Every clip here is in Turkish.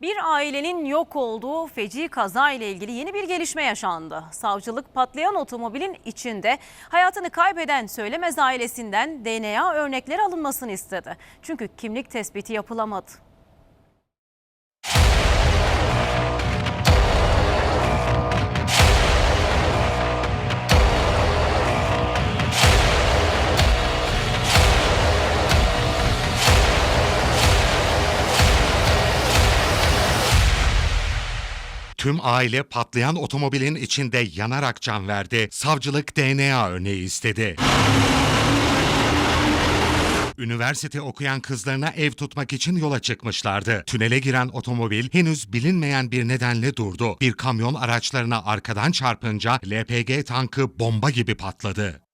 Bir ailenin yok olduğu feci kaza ile ilgili yeni bir gelişme yaşandı. Savcılık patlayan otomobilin içinde hayatını kaybeden Söylemez ailesinden DNA örnekleri alınmasını istedi. Çünkü kimlik tespiti yapılamadı. Tüm aile patlayan otomobilin içinde yanarak can verdi. Savcılık DNA örneği istedi. Üniversite okuyan kızlarına ev tutmak için yola çıkmışlardı. Tünele giren otomobil henüz bilinmeyen bir nedenle durdu. Bir kamyon araçlarına arkadan çarpınca LPG tankı bomba gibi patladı.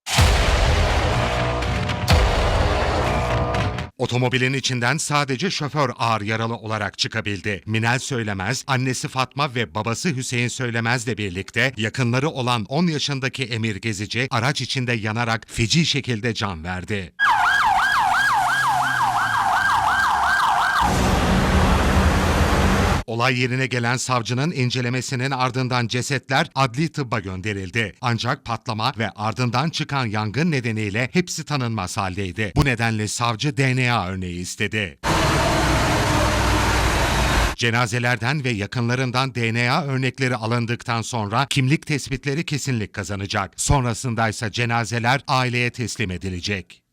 Otomobilin içinden sadece şoför ağır yaralı olarak çıkabildi. Minel Söylemez, annesi Fatma ve babası Hüseyin Söylemez'le birlikte yakınları olan 10 yaşındaki Emir Gezici araç içinde yanarak feci şekilde can verdi. Olay yerine gelen savcının incelemesinin ardından cesetler adli tıbba gönderildi. Ancak patlama ve ardından çıkan yangın nedeniyle hepsi tanınmaz haldeydi. Bu nedenle savcı DNA örneği istedi. Cenazelerden ve yakınlarından DNA örnekleri alındıktan sonra kimlik tespitleri kesinlik kazanacak. Sonrasında ise cenazeler aileye teslim edilecek.